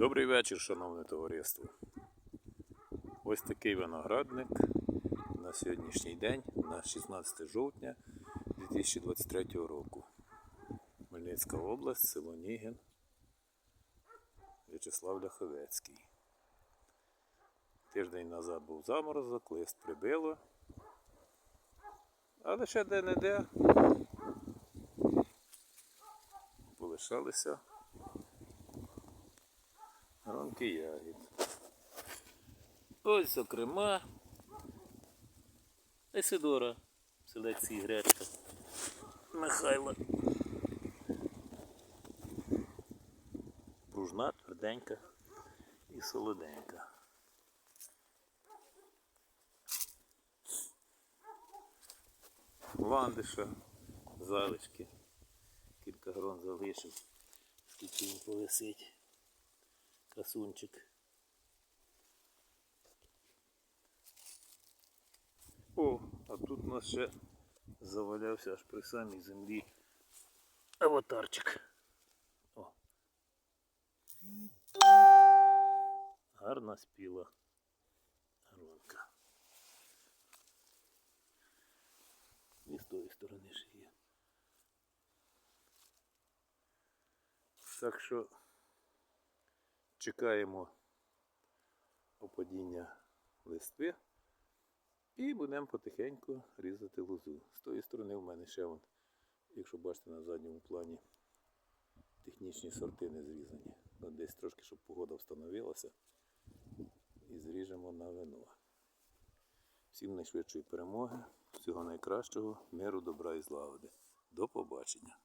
Добрий вечір, шановне товариство. Ось такий виноградник на сьогоднішній день, на 16 жовтня 2023 року. Хмельницька область, село Нігін, В'ячеслав Ляховецький. Тиждень назад був заморозок, лист прибило. Але ще де-не-де полишалися гронки ягід. Ось, зокрема, Есидора в селекції гречка Михайла. Пружна, тверденька і солоденька. Ландиша, залишки. Кілька грон залишив, скільки він повисить. Красунчик. О, а тут у нас ще завалявся аж при самій землі аватарчик. О. Гарна спіла гронка. І з тої сторони ще є. Так що чекаємо опадіння листви і будемо потихеньку різати лозу. З тої сторони в мене ще, вон, якщо бачите на задньому плані, технічні сорти не зрізані. Десь трошки, щоб погода встановилася. І зріжемо на вино. Всім найшвидшої перемоги, всього найкращого, миру, добра і злагоди. До побачення!